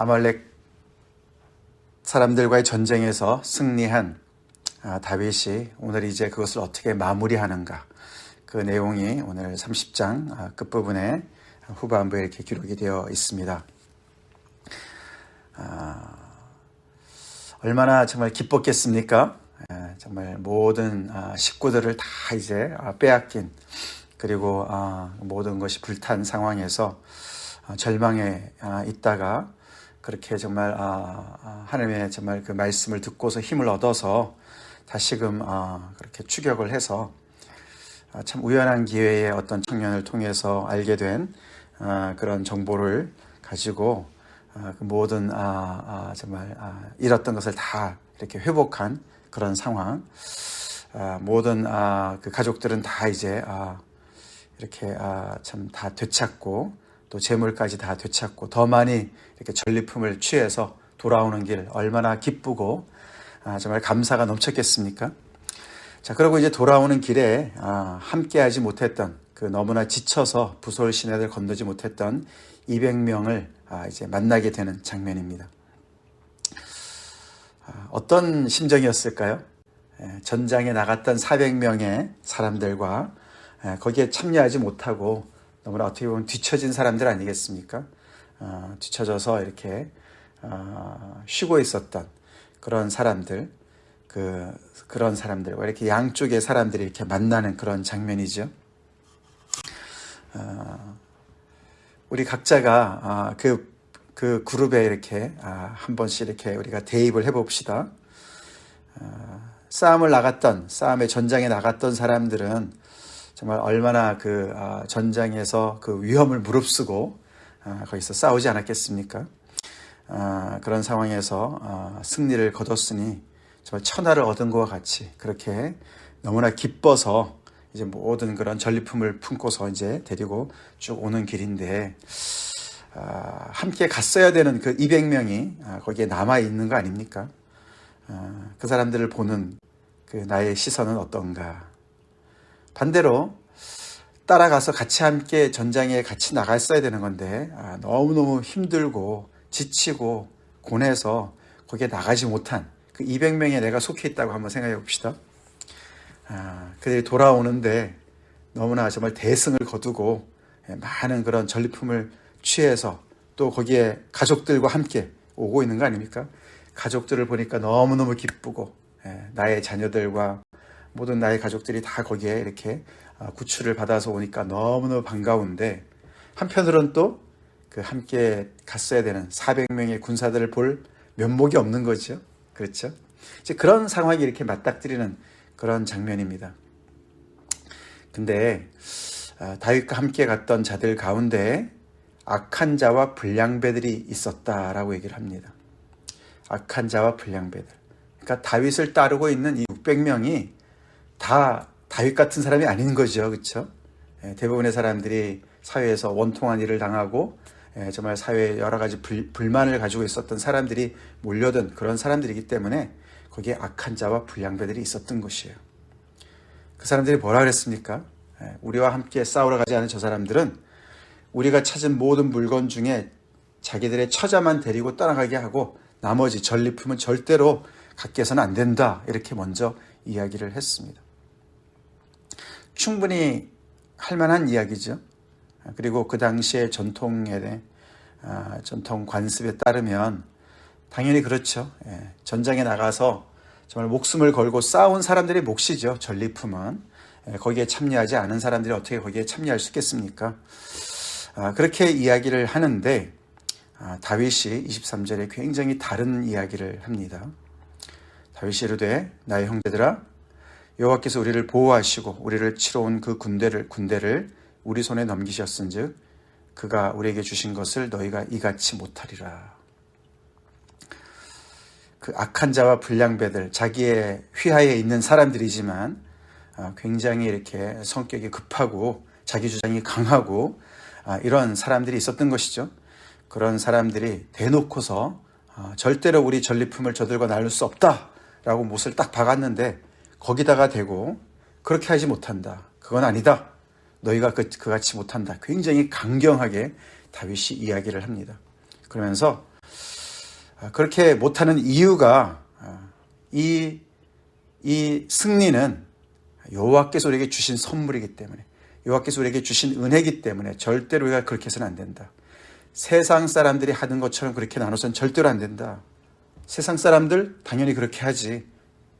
아말렉 사람들과의 전쟁에서 승리한 아, 다윗이 오늘 이제 그것을 어떻게 마무리하는가 그 내용이 오늘 30장 아, 끝부분에 후반부에 이렇게 기록이 되어 있습니다. 아, 얼마나 정말 기뻤겠습니까? 예, 정말 모든 아, 식구들을 다 이제 아, 빼앗긴 그리고 아, 모든 것이 불탄 상황에서 아, 절망에 아, 있다가 그렇게 정말 아, 아, 하나님의 정말 그 말씀을 듣고서 힘을 얻어서 다시금 아, 그렇게 추격을 해서 아, 참 우연한 기회에 어떤 청년을 통해서 알게 된 아, 그런 정보를 가지고 아, 그 모든 아, 아, 정말 아, 잃었던 것을 다 이렇게 회복한 그런 상황. 아, 모든 아, 그 가족들은 다 이제 아, 이렇게 아, 참 다 되찾고 또 재물까지 다 되찾고 더 많이 이렇게 전리품을 취해서 돌아오는 길 얼마나 기쁘고 아, 정말 감사가 넘쳤겠습니까? 자, 그리고 이제 돌아오는 길에 아, 함께하지 못했던 그 너무나 지쳐서 부솔 시내를 건너지 못했던 200명을 아, 이제 만나게 되는 장면입니다. 아, 어떤 심정이었을까요? 예, 전장에 나갔던 400명의 사람들과 예, 거기에 참여하지 못하고 너무나 어떻게 보면 뒤처진 사람들 아니겠습니까? 어, 뒤처져서 이렇게 어, 쉬고 있었던 그런 사람들, 그 그런 사람들과 이렇게 양쪽의 사람들이 이렇게 만나는 그런 장면이죠. 어, 우리 각자가 아, 그, 그 그룹에 이렇게 아, 한 번씩 이렇게 우리가 대입을 해봅시다. 아, 싸움을 나갔던, 싸움의 전장에 나갔던 사람들은 정말 얼마나 그 아, 전장에서 그 위험을 무릅쓰고 아, 거기서 싸우지 않았겠습니까? 아, 그런 상황에서 아, 승리를 거뒀으니 정말 천하를 얻은 것과 같이 그렇게 너무나 기뻐서 이제 모든 그런 전리품을 품고서 이제 데리고 쭉 오는 길인데 아, 함께 갔어야 되는 그 200명이 거기에 남아 있는 거 아닙니까? 아, 그 사람들을 보는 그 나의 시선은 어떤가? 반대로 따라가서 같이 함께 전장에 같이 나갔어야 되는 건데 아, 너무너무 힘들고 지치고 고뇌해서 거기에 나가지 못한 그 200명에 내가 속해 있다고 한번 생각해 봅시다. 아, 그들이 돌아오는데 너무나 정말 대승을 거두고 예, 많은 그런 전리품을 취해서 또 거기에 가족들과 함께 오고 있는 거 아닙니까? 가족들을 보니까 너무너무 기쁘고 예, 나의 자녀들과 모든 나의 가족들이 다 거기에 이렇게 아, 구출을 받아서 오니까 너무너무 반가운데 한편으로는 또그 함께 갔어야 되는 400명의 군사들을 볼 면목이 없는 거죠. 그렇죠? 이제 그런 상황이 이렇게 맞닥뜨리는 그런 장면입니다. 근데 아, 다윗과 함께 갔던 자들 가운데 악한 자와 불량배들이 있었다라고 얘기를 합니다. 악한 자와 불량배들. 그러니까 다윗을 따르고 있는 이 600명이 다 다윗 같은 사람이 아닌 거죠. 그렇죠? 대부분의 사람들이 사회에서 원통한 일을 당하고 예, 정말 사회에 여러 가지 불, 불만을 가지고 있었던 사람들이 몰려든 그런 사람들이기 때문에 거기에 악한 자와 불량배들이 있었던 것이에요. 그 사람들이 뭐라 그랬습니까? 예, 우리와 함께 싸우러 가지 않은 저 사람들은 우리가 찾은 모든 물건 중에 자기들의 처자만 데리고 떠나가게 하고 나머지 전리품은 절대로 갖게 해서는 안 된다. 이렇게 먼저 이야기를 했습니다. 충분히 할 만한 이야기죠. 그리고 그 당시의 전통에 아, 전통 관습에 따르면 당연히 그렇죠. 예, 전장에 나가서 정말 목숨을 걸고 싸운 사람들의 몫이죠. 전리품은 예, 거기에 참여하지 않은 사람들이 어떻게 거기에 참여할 수 있겠습니까? 아, 그렇게 이야기를 하는데 아, 다윗이 23절에 굉장히 다른 이야기를 합니다. 다윗이 이르되 나의 형제들아 여호와께서 우리를 보호하시고 우리를 치러 온 그 군대를 군대를 우리 손에 넘기셨은즉 그가 우리에게 주신 것을 너희가 이같이 못하리라. 그 악한 자와 불량배들 자기의 휘하에 있는 사람들이지만 아, 굉장히 이렇게 성격이 급하고 자기 주장이 강하고 아, 이런 사람들이 있었던 것이죠. 그런 사람들이 대놓고서 아, 절대로 우리 전리품을 저들과 나눌 수 없다라고 못을 딱 박았는데 거기다가 대고 그렇게 하지 못한다. 그건 아니다. 너희가 그, 그같이 못한다. 굉장히 강경하게 다윗이 이야기를 합니다. 그러면서 아, 그렇게 못하는 이유가 아, 이, 이 승리는 여호와께서 우리에게 주신 선물이기 때문에 여호와께서 우리에게 주신 은혜이기 때문에 절대로 우리가 그렇게 해서는 안 된다. 세상 사람들이 하는 것처럼 그렇게 나눠서는 절대로 안 된다. 세상 사람들 당연히 그렇게 하지.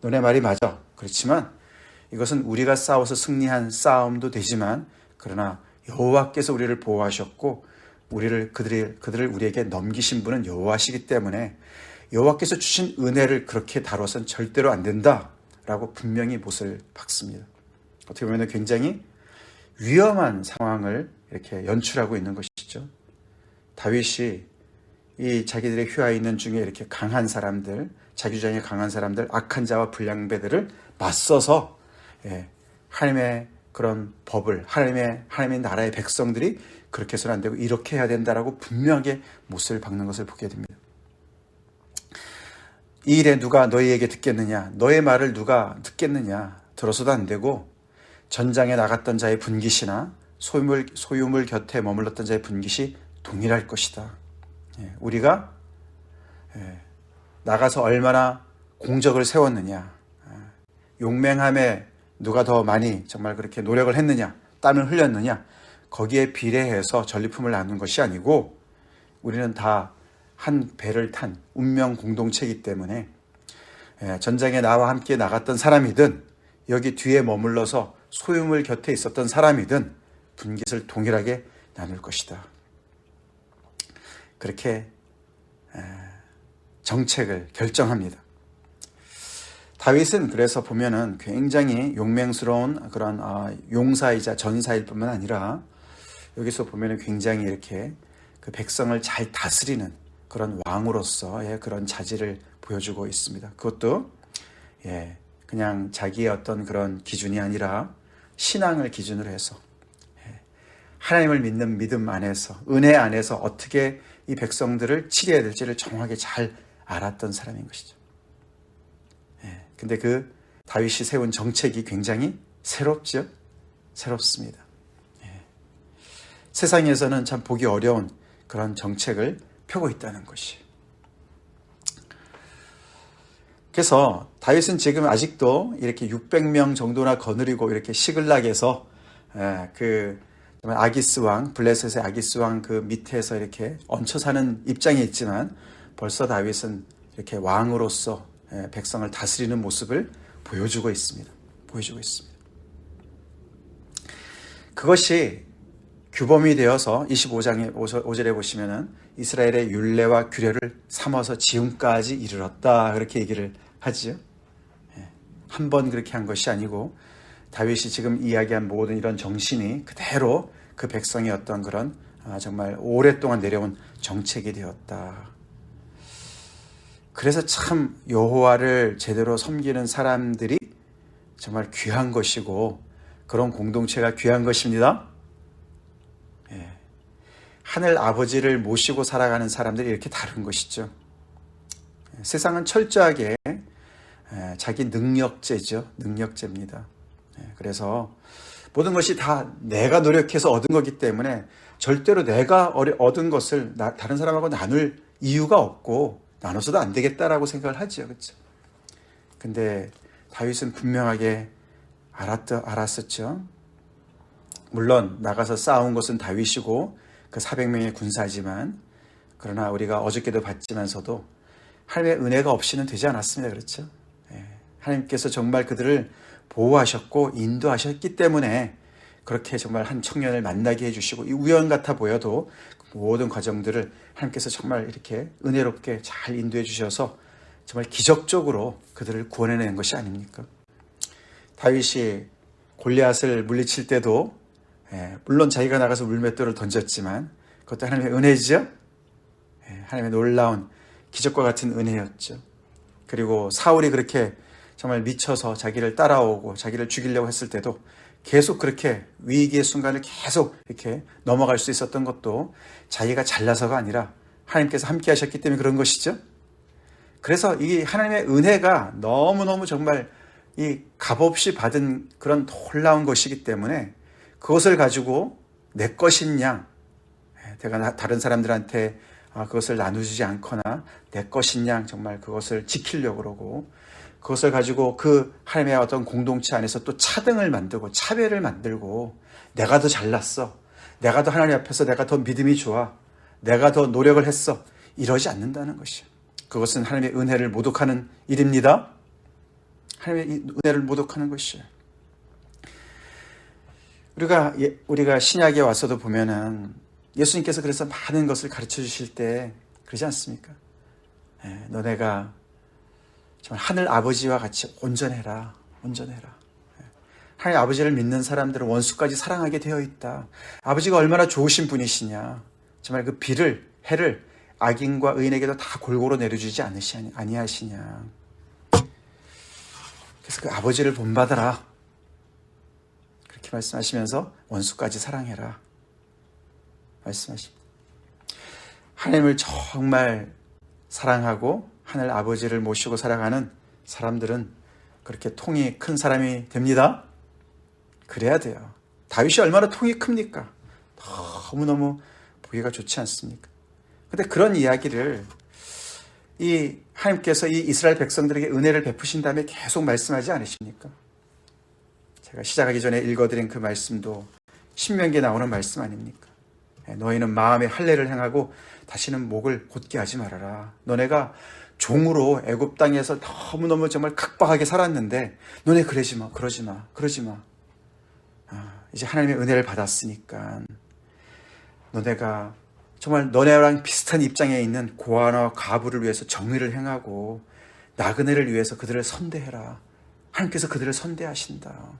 너네 말이 맞아. 그렇지만 이것은 우리가 싸워서 승리한 싸움도 되지만 그러나 여호와께서 우리를 보호하셨고 우리를 그들이 그들을 우리에게 넘기신 분은 여호와시기 때문에 여호와께서 주신 은혜를 그렇게 다뤄선 절대로 안 된다라고 분명히 못을 박습니다. 어떻게 보면 굉장히 위험한 상황을 이렇게 연출하고 있는 것이죠. 다윗이 이 자기들의 휘하에 있는 중에 이렇게 강한 사람들, 자기 주장이 강한 사람들, 악한 자와 불량배들을 맞서서 예, 하나님의 그런 법을 하나님의 하나님의 나라의 백성들이 그렇게 해서는 안 되고 이렇게 해야 된다라고 분명하게 못을 박는 것을 보게 됩니다. 이 일에 누가 너희에게 듣겠느냐? 너의 말을 누가 듣겠느냐? 들어서도 안 되고 전장에 나갔던 자의 분깃이나 소유물 소유물 곁에 머물렀던 자의 분깃이 동일할 것이다. 예, 우리가 예, 나가서 얼마나 공적을 세웠느냐, 예, 용맹함에 누가 더 많이 정말 그렇게 노력을 했느냐, 땀을 흘렸느냐, 거기에 비례해서 전리품을 나눈 것이 아니고 우리는 다 한 배를 탄 운명 공동체이기 때문에 예, 전장에 나와 함께 나갔던 사람이든 여기 뒤에 머물러서 소유물 곁에 있었던 사람이든 분깃을 동일하게 나눌 것이다. 그렇게 정책을 결정합니다. 다윗은 그래서 보면은 굉장히 용맹스러운 그런 아, 용사이자 전사일 뿐만 아니라 여기서 보면은 굉장히 이렇게 그 백성을 잘 다스리는 그런 왕으로서의 그런 자질을 보여주고 있습니다. 그것도 예, 그냥 자기의 어떤 그런 기준이 아니라 신앙을 기준으로 해서 예, 하나님을 믿는 믿음 안에서 은혜 안에서 어떻게 이 백성들을 치료해야 될지를 정확하게 잘 알았던 사람인 것이죠. 예, 근데 그 다윗이 세운 정책이 굉장히 새롭죠. 새롭습니다. 예, 세상에서는 참 보기 어려운 그런 정책을 펴고 있다는 것이. 그래서 다윗은 지금 아직도 이렇게 600명 정도나 거느리고 이렇게 시글락에서 예, 그 아기스 왕, 블레셋의 아기스 왕 그 밑에서 이렇게 얹혀 사는 입장에 있지만 벌써 다윗은 이렇게 왕으로서 예, 백성을 다스리는 모습을 보여주고 있습니다. 보여주고 있습니다. 그것이 규범이 되어서 25장에 5절에 보시면은 이스라엘의 율례와 규례를 삼아서 지금까지 이르렀다 그렇게 얘기를 하지요. 예, 한번 그렇게 한 것이 아니고 다윗이 지금 이야기한 모든 이런 정신이 그대로 그 백성의 어떤 그런 아, 정말 오랫동안 내려온 정책이 되었다. 그래서 참 여호와를 제대로 섬기는 사람들이 정말 귀한 것이고 그런 공동체가 귀한 것입니다. 예. 하늘 아버지를 모시고 살아가는 사람들이 이렇게 다른 것이죠. 예, 세상은 철저하게 예, 자기 능력제죠. 능력제입니다. 예, 그래서 모든 것이 다 내가 노력해서 얻은 거기 때문에 절대로 내가 얻은 것을 다른 사람하고 나눌 이유가 없고 나눠서도 안 되겠다라고 생각을 하죠. 그렇죠? 근데 다윗은 분명하게 알았, 알았었죠. 물론 나가서 싸운 것은 다윗이고 그 400명의 군사지만 그러나 우리가 어저께도 봤지만서도 하나님의 은혜가 없이는 되지 않았습니다. 그렇죠? 예. 하나님께서 정말 그들을 보호하셨고 인도하셨기 때문에 그렇게 정말 한 청년을 만나게 해주시고 이 우연 같아 보여도 모든 과정들을 하나님께서 정말 이렇게 은혜롭게 잘 인도해 주셔서 정말 기적적으로 그들을 구원해낸 것이 아닙니까? 다윗이 골리앗을 물리칠 때도 예, 물론 자기가 나가서 물맷돌을 던졌지만 그것도 하나님의 은혜죠. 예, 하나님의 놀라운 기적과 같은 은혜였죠. 그리고 사울이 그렇게 정말 미쳐서 자기를 따라오고 자기를 죽이려고 했을 때도 계속 그렇게 위기의 순간을 계속 이렇게 넘어갈 수 있었던 것도 자기가 잘나서가 아니라 하나님께서 함께 하셨기 때문에 그런 것이죠. 그래서 이 하나님의 은혜가 너무너무 정말 이 값없이 받은 그런 놀라운 것이기 때문에 그것을 가지고 내 것인 양, 내가 다른 사람들한테 아, 그것을 나누지 않거나 내 것인 양 정말 그것을 지키려고 그러고 그것을 가지고 그 하나님의 어떤 공동체 안에서 또 차등을 만들고 차별을 만들고 내가 더 잘났어. 내가 더 하나님 앞에서 내가 더 믿음이 좋아. 내가 더 노력을 했어. 이러지 않는다는 것이요. 그것은 하나님의 은혜를 모독하는 일입니다. 하나님의 은혜를 모독하는 것이에요. 우리가 예, 우리가 신약에 와서도 보면은 예수님께서 그래서 많은 것을 가르쳐 주실 때 그러지 않습니까? 예, 너네가 정말 하늘 아버지와 같이 온전해라, 온전해라. 예, 하나님 아버지를 믿는 사람들은 원수까지 사랑하게 되어 있다. 아버지가 얼마나 좋으신 분이시냐. 정말 그 비를 해를 악인과 의인에게도 다 골고루 내려주지 않으시 아니하시냐. 그래서 그 아버지를 본받아라. 그렇게 말씀하시면서 원수까지 사랑해라. 말씀하십니다. 하나님을 정말 사랑하고 하늘 아버지를 모시고 살아가는 사람들은 그렇게 통이 큰 사람이 됩니다. 그래야 돼요. 다윗이 얼마나 통이 큽니까? 너무너무 보기가 좋지 않습니까? 근데 그런 이야기를 이 하나님께서 이 이스라엘 백성들에게 은혜를 베푸신 다음에 계속 말씀하지 않으십니까? 제가 시작하기 전에 읽어드린 그 말씀도 신명기에 나오는 말씀 아닙니까? 예, 너희는 마음의 할례를 행하고 다시는 목을 곧게 하지 말아라. 너네가 종으로 애굽 땅에서 너무너무 정말 각박하게 살았는데 너네 그러지 마, 그러지 마, 그러지 마. 아, 이제 하나님의 은혜를 받았으니까 너네가 정말 너네랑 비슷한 입장에 있는 고아나 과부를 위해서 정의를 행하고 나그네를 위해서 그들을 선대해라. 하나님께서 그들을 선대하신다.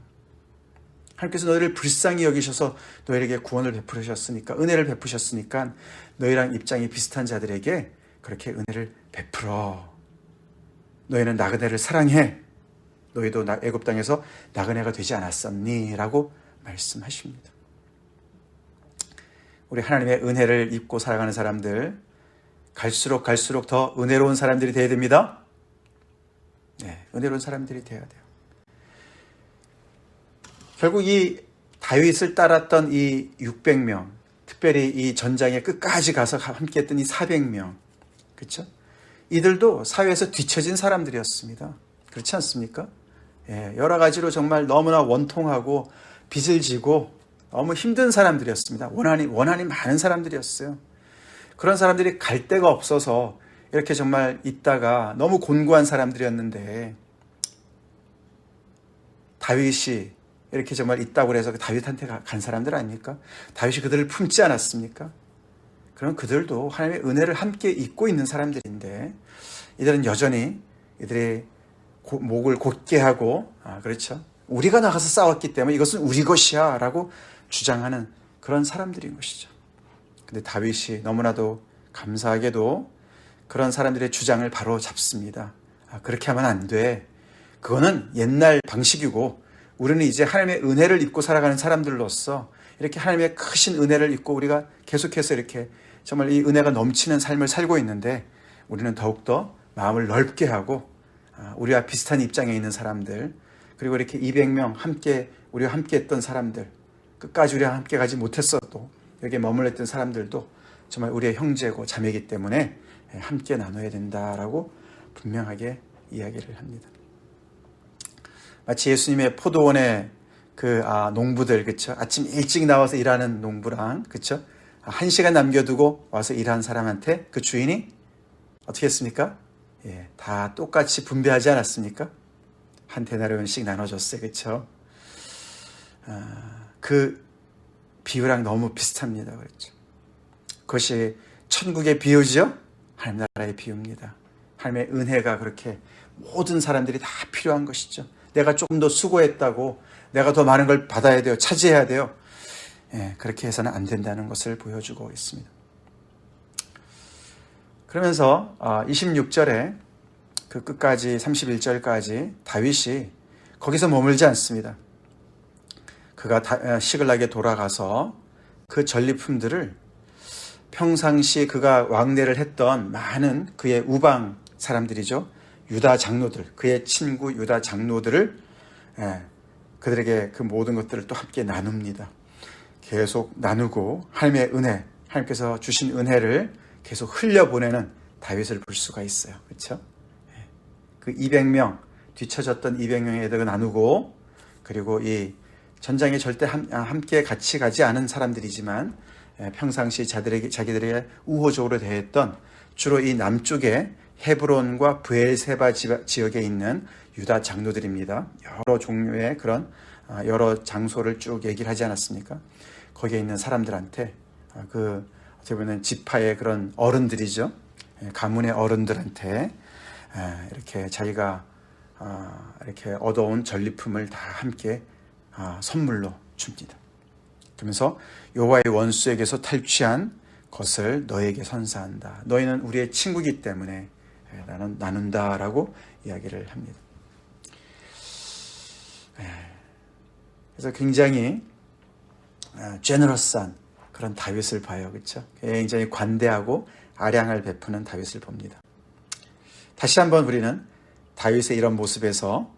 하나님께서 너희를 불쌍히 여기셔서 너희에게 구원을 베푸셨으니까 은혜를 베푸셨으니까 너희랑 입장이 비슷한 자들에게 그렇게 은혜를 베풀어. 너희는 나그네를 사랑해. 너희도 애굽 땅에서 나그네가 되지 않았었니?라고 말씀하십니다. 우리 하나님의 은혜를 입고 살아가는 사람들 갈수록 갈수록 더 은혜로운 사람들이 되어야 됩니다. 네, 은혜로운 사람들이 되어야 돼요. 결국 이 다윗을 따랐던 이 600명, 특별히 이 전장의 끝까지 가서 함께했던 이 400명, 그렇죠? 이들도 사회에서 뒤처진 사람들이었습니다. 그렇지 않습니까? 예, 여러 가지로 정말 너무나 원통하고 빚을 지고 너무 힘든 사람들이었습니다. 원한이, 원한이 많은 사람들이었어요. 그런 사람들이 갈 데가 없어서 이렇게 정말 있다가 너무 곤고한 사람들이었는데 다윗이 이렇게 정말 있다고 해서 그 다윗한테 간 사람들 아닙니까? 다윗이 그들을 품지 않았습니까? 그럼 그들도 하나님의 은혜를 함께 잊고 있는 사람들인데 이들은 여전히 이들의 고, 목을 곧게 하고 아, 그렇죠. 우리가 나가서 싸웠기 때문에 이것은 우리 것이야 라고 주장하는 그런 사람들인 것이죠. 근데 다윗이 너무나도 감사하게도 그런 사람들의 주장을 바로 잡습니다. 아, 그렇게 하면 안 돼. 그거는 옛날 방식이고 우리는 이제 하나님의 은혜를 입고 살아가는 사람들로서 이렇게 하나님의 크신 은혜를 입고 우리가 계속해서 이렇게 정말 이 은혜가 넘치는 삶을 살고 있는데 우리는 더욱더 마음을 넓게 하고 아, 우리와 비슷한 입장에 있는 사람들 그리고 이렇게 200명 함께 우리와 함께 했던 사람들 끝까지 우리와 함께 가지 못했어도 여기에 머물렀던 사람들도 정말 우리의 형제고 자매이기 때문에 함께 나눠야 된다라고 분명하게 이야기를 합니다. 마치 예수님의 포도원의 그 아, 농부들 그쵸 아침 일찍 나와서 일하는 농부랑 그쵸 한 시간 남겨두고 와서 일한 사람한테 그 주인이 어떻게 했습니까? 예, 다 똑같이 분배하지 않았습니까? 한 데나리온씩 나눠줬어요, 그렇죠? 아, 그 비유랑 너무 비슷합니다, 그렇죠? 그것이 천국의 비유죠? 하나님 나라의 비유입니다. 하나님의 은혜가 그렇게 모든 사람들이 다 필요한 것이죠. 내가 조금 더 수고했다고 내가 더 많은 걸 받아야 돼요. 차지해야 돼요. 예, 그렇게 해서는 안 된다는 것을 보여주고 있습니다. 그러면서 26절에 아, 그 끝까지 31절까지 다윗이 거기서 머물지 않습니다. 그가 아, 시글락에 돌아가서 그 전리품들을 평상시 그가 왕래를 했던 많은 그의 우방 사람들이죠. 유다 장로들, 그의 친구 유다 장로들을 예, 그들에게 그 모든 것들을 또 함께 나눕니다. 계속 나누고 하나님의 은혜, 하나님께서 주신 은혜를 계속 흘려보내는 다윗을 볼 수가 있어요. 그렇죠? 그 200명 뒤처졌던 200명의 애들을 나누고 그리고 이 전장에 절대 함, 아, 함께 같이 가지 않은 사람들이지만 예, 평상시 자들에게 자기들에게 우호적으로 대했던 주로 이 남쪽에 헤브론과 브엘세바 지역에 있는 유다 장로들입니다. 여러 종류의 그런 아, 여러 장소를 쭉 얘기를 하지 않았습니까? 거기에 있는 사람들한테 아, 그 어떻게 보면 지파의 그런 어른들이죠. 예, 가문의 어른들한테 예, 이렇게 자기가 아, 이렇게 얻어온 전리품을 다 함께 선물로 줍니다. 그러면서 여호와의 원수에게서 탈취한 것을 너에게 선사한다. 너희는 우리의 친구기 때문에 예, 나는 나눈다라고 이야기를 합니다. 그래서 굉장히 제너러스한 그런 다윗을 봐요. 그렇죠? 굉장히 관대하고 아량을 베푸는 다윗을 봅니다. 다시 한번 우리는 다윗의 이런 모습에서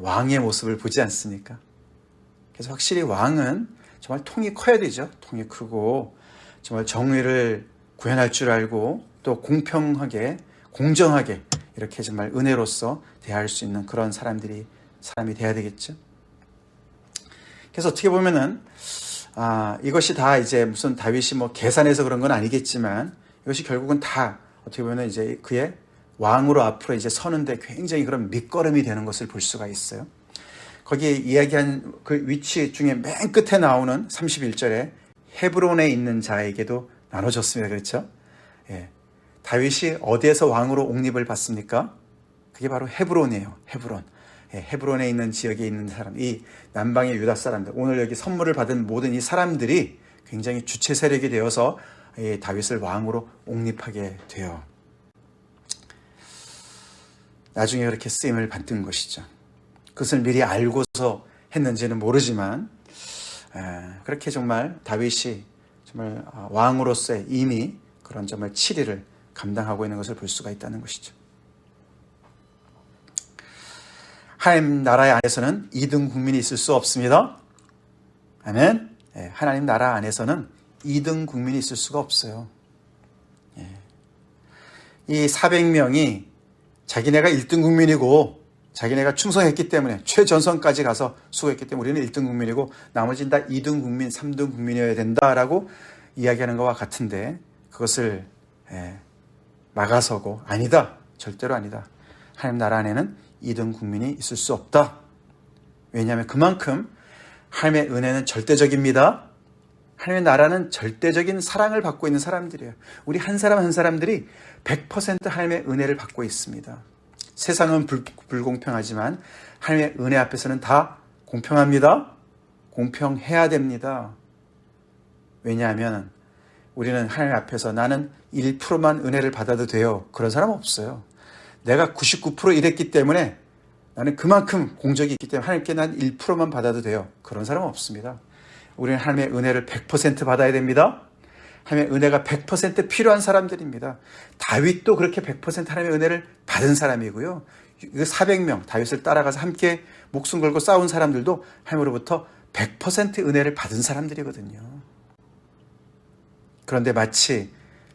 왕의 모습을 보지 않습니까? 그래서 확실히 왕은 정말 통이 커야 되죠. 통이 크고 정말 정의를 구현할 줄 알고 또 공평하게 공정하게 이렇게 정말 은혜로서 대할 수 있는 그런 사람들이 사람이 돼야 되겠죠. 그래서 어떻게 보면은 아, 이것이 다 이제 무슨 다윗이 뭐 계산해서 그런 건 아니겠지만 이것이 결국은 다 어떻게 보면 이제 그의 왕으로 앞으로 이제 서는데 굉장히 그런 밑거름이 되는 것을 볼 수가 있어요. 거기에 이야기한 그 위치 중에 맨 끝에 나오는 31절에 헤브론에 있는 자에게도 나눠졌습니다. 그렇죠? 예. 다윗이 어디에서 왕으로 옹립을 받습니까? 그게 바로 헤브론이에요. 헤브론. 예, 헤브론에 있는 지역에 있는 사람, 이 남방의 유다 사람들, 오늘 여기 선물을 받은 모든 이 사람들이 굉장히 주체 세력이 되어서 다윗을 왕으로 옹립하게 돼요. 나중에 그렇게 쓰임을 받는 것이죠. 그것을 미리 알고서 했는지는 모르지만 그렇게 정말 다윗이 정말 아, 왕으로서의 이미 그런 정말 치리를 감당하고 있는 것을 볼 수가 있다는 것이죠. 하나님 나라 안에서는 2등 국민이 있을 수 없습니다. 아멘. 예, 하나님 나라 안에서는 2등 국민이 있을 수가 없어요. 예. 이 400명이 자기네가 1등 국민이고 자기네가 충성했기 때문에 최전선까지 가서 수고했기 때문에 우리는 1등 국민이고 나머지는 다 2등 국민, 3등 국민이어야 된다라고 이야기하는 것과 같은데 그것을 예, 막아서고 아니다. 절대로 아니다. 하나님 나라 안에는 2등 국민이 있을 수 없다. 왜냐하면 그만큼 하나님의 은혜는 절대적입니다. 하나님의 나라는 절대적인 사랑을 받고 있는 사람들이에요. 우리 한 사람 한 사람들이 100% 하나님의 은혜를 받고 있습니다. 세상은 불, 불공평하지만 하나님의 은혜 앞에서는 다 공평합니다. 공평해야 됩니다. 왜냐하면 우리는 하나님 앞에서 나는 1%만 은혜를 받아도 돼요. 그런 사람 없어요. 내가 99% 이랬기 때문에 나는 그만큼 공적이 있기 때문에 하나님께 난 1%만 받아도 돼요. 그런 사람은 없습니다. 우리는 하나님의 은혜를 100% 받아야 됩니다. 하나님의 은혜가 100% 필요한 사람들입니다. 다윗도 그렇게 100% 하나님의 은혜를 받은 사람이고요. 400명 다윗을 따라가서 함께 목숨 걸고 싸운 사람들도 하나님으로부터 100% 은혜를 받은 사람들이거든요. 그런데 마치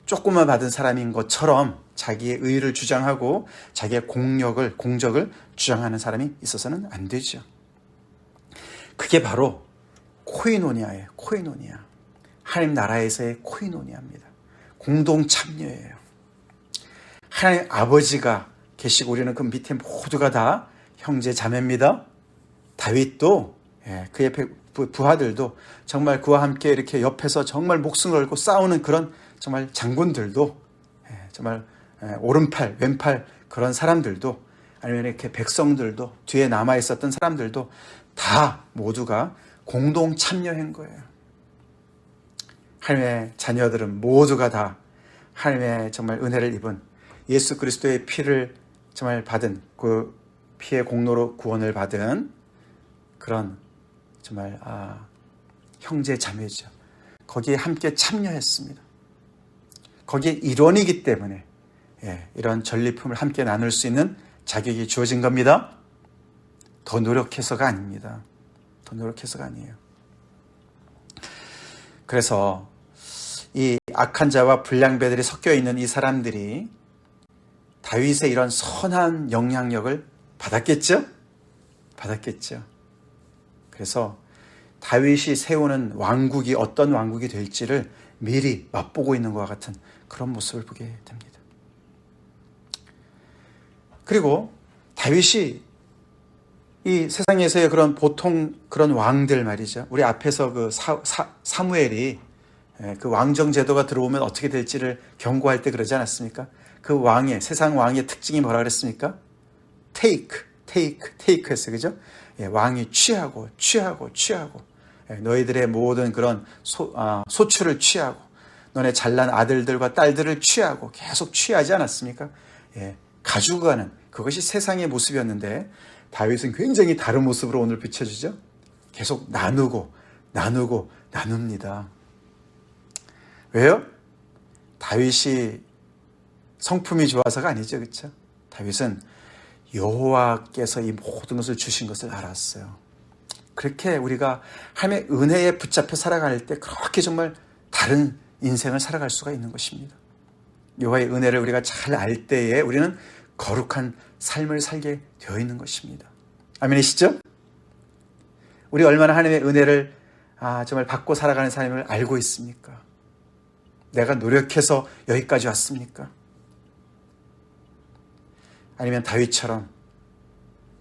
조금만 받은 사람인 것처럼 자기의 의를 주장하고 자기의 공력을 공적을 주장하는 사람이 있어서는 안 되죠. 그게 바로 코이노니아예요. 코이노니아. 하나님 나라에서의 코이노니아입니다. 공동 참여예요. 하나님 아버지가 계시고 우리는 그 밑에 모두가 다 형제 자매입니다. 다윗도 예, 그의 부하들도 정말 그와 함께 이렇게 옆에서 정말 목숨 걸고 싸우는 그런 정말 장군들도 예, 정말 예, 오른팔, 왼팔 그런 사람들도 아니면 이렇게 백성들도 뒤에 남아 있었던 사람들도 다 모두가 공동 참여한 거예요. 하나님의 자녀들은 모두가 다 하나님의 정말 은혜를 입은 예수 그리스도의 피를 정말 받은 그 피의 공로로 구원을 받은 그런 정말 아, 형제 자매죠. 거기에 함께 참여했습니다. 거기에 일원이기 때문에 예, 이런 전리품을 함께 나눌 수 있는 자격이 주어진 겁니다. 더 노력해서가 아닙니다. 더 노력해서가 아니에요. 그래서 이 악한 자와 불량배들이 섞여 있는 이 사람들이 다윗의 이런 선한 영향력을 받았겠죠? 받았겠죠. 그래서 다윗이 세우는 왕국이 어떤 왕국이 될지를 미리 맛보고 있는 것과 같은 그런 모습을 보게 됩니다. 그리고 다윗이 이 세상에서의 그런 보통 그런 왕들 말이죠. 우리 앞에서 그 사, 사, 사무엘이 예, 그 왕정 제도가 들어오면 어떻게 될지를 경고할 때 그러지 않았습니까? 그 왕의 세상 왕의 특징이 뭐라 그랬습니까? take, take, take 했어요. 그죠? 예, 왕이 취하고 취하고 취하고 예, 너희들의 모든 그런 소, 아, 소출을 취하고 너네 잘난 아들들과 딸들을 취하고 계속 취하지 않았습니까? 예, 가져가는 그것이 세상의 모습이었는데 다윗은 굉장히 다른 모습으로 오늘 비춰주죠. 계속 나누고 나누고 나눕니다. 왜요? 다윗이 성품이 좋아서가 아니죠, 그렇죠? 다윗은 여호와께서 이 모든 것을 주신 것을 알았어요. 그렇게 우리가 하나님의 은혜에 붙잡혀 살아갈 때 그렇게 정말 다른 인생을 살아갈 수가 있는 것입니다. 여호와의 은혜를 우리가 잘 알 때에 우리는 거룩한 삶을 살게 되어 있는 것입니다. 아멘이시죠? 우리 얼마나 하나님의 은혜를 아, 정말 받고 살아가는 삶을 알고 있습니까? 내가 노력해서 여기까지 왔습니까? 아니면 다윗처럼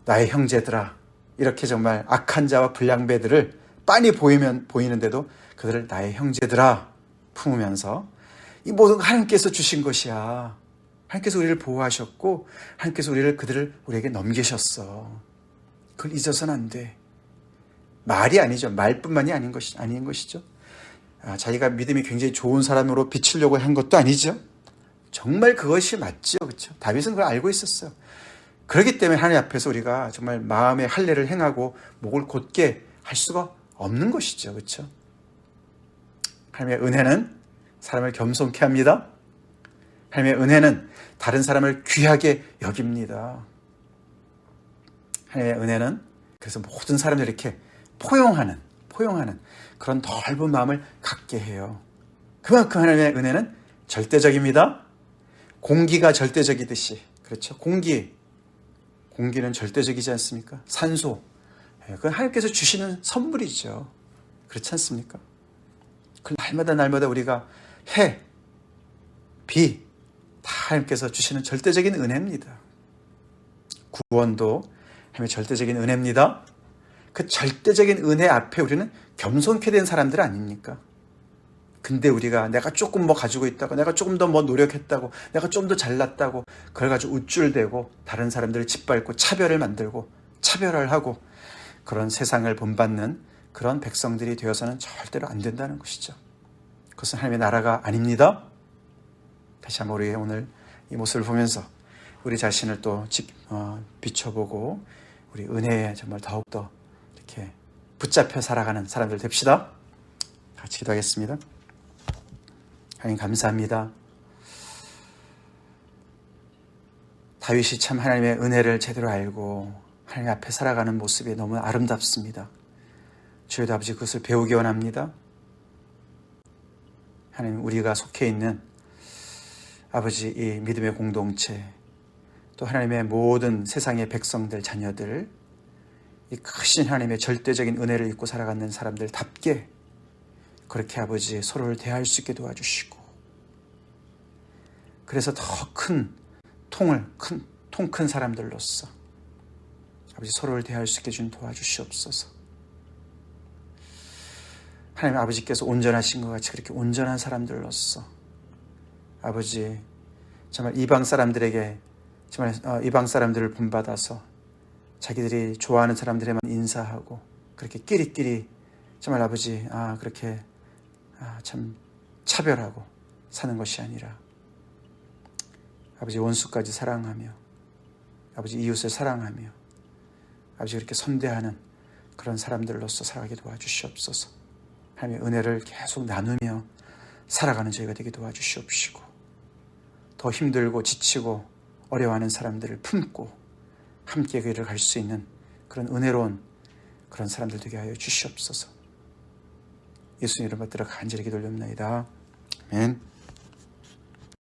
나의 형제들아 이렇게 정말 악한 자와 불량배들을 빤히 보이면 보이는데도 그들을 나의 형제들아 품으면서 이 모든 하나님께서 주신 것이야. 하나님께서 우리를 보호하셨고 하나님께서 우리를 그들을 우리에게 넘기셨어. 그걸 잊어서는 안 돼. 말이 아니죠. 말뿐만이 아닌 것이 아닌 것이죠. 아, 자기가 믿음이 굉장히 좋은 사람으로 비치려고 한 것도 아니죠. 정말 그것이 맞죠. 그렇죠? 다윗은 그걸 알고 있었어요. 그렇기 때문에 하나님 앞에서 우리가 정말 마음의 할례를 행하고 목을 곧게 할 수가 없는 것이죠. 그렇죠? 하나님의 은혜는 사람을 겸손케 합니다. 하나님의 은혜는 다른 사람을 귀하게 여깁니다. 하나님의 은혜는 그래서 모든 사람들 이렇게 포용하는 포용하는 그런 넓은 마음을 갖게 해요. 그만큼 하나님의 은혜는 절대적입니다. 공기가 절대적이듯이 그렇죠. 공기 공기는 절대적이지 않습니까? 산소 예, 그건 하나님께서 주시는 선물이죠. 그렇지 않습니까? 그 날마다 날마다 우리가 해, 비, 다 하나님께서 주시는 절대적인 은혜입니다. 구원도 하나님의 절대적인 은혜입니다. 그 절대적인 은혜 앞에 우리는 겸손케 된 사람들 아닙니까? 근데 우리가 내가 조금 뭐 가지고 있다고, 내가 조금 더 뭐 노력했다고, 내가 좀 더 잘났다고, 그걸 가지고 우쭐대고 다른 사람들을 짓밟고 차별을 만들고 차별을 하고 그런 세상을 본받는 그런 백성들이 되어서는 절대로 안 된다는 것이죠. 그것은 하나님의 나라가 아닙니다. 다시 한번 우리 오늘 이 모습을 보면서 우리 자신을 또 어, 비춰보고 우리 은혜에 정말 더욱더 이렇게 붙잡혀 살아가는 사람들 됩시다. 같이 기도하겠습니다. 하나님 감사합니다. 다윗이 참 하나님의 은혜를 제대로 알고 하나님 앞에 살아가는 모습이 너무 아름답습니다. 주여도 아버지 그것을 배우기 원합니다. 하나님 우리가 속해 있는 아버지 이 믿음의 공동체 또 하나님의 모든 세상의 백성들 자녀들 이 크신 하나님의 절대적인 은혜를 입고 살아가는 사람들답게 그렇게 아버지 서로를 대할 수 있게 도와주시고 그래서 더 큰 통을 큰 통 큰 사람들로서 아버지 서로를 대할 수 있게 준 도와주시옵소서. 하나님 아버지께서 온전하신 것 같이 그렇게 온전한 사람들로서 아버지 정말 이방 사람들에게 정말 어, 이방 사람들을 본받아서 자기들이 좋아하는 사람들에만 인사하고 그렇게 끼리끼리 정말 아버지 아 그렇게 아, 참 차별하고 사는 것이 아니라 아버지 원수까지 사랑하며 아버지 이웃을 사랑하며 아버지 그렇게 선대하는 그런 사람들로서 살아가게 도와주시옵소서. 하나님의 은혜를 계속 나누며 살아가는 저희가 되게 도와주시옵시고 더 힘들고 지치고 어려워하는 사람들을 품고 함께 그 일을 갈 수 있는 그런 은혜로운 그런 사람들 되게 하여 주시옵소서. 예수님 이름 받들어 간절히 기도올립니다. 아멘.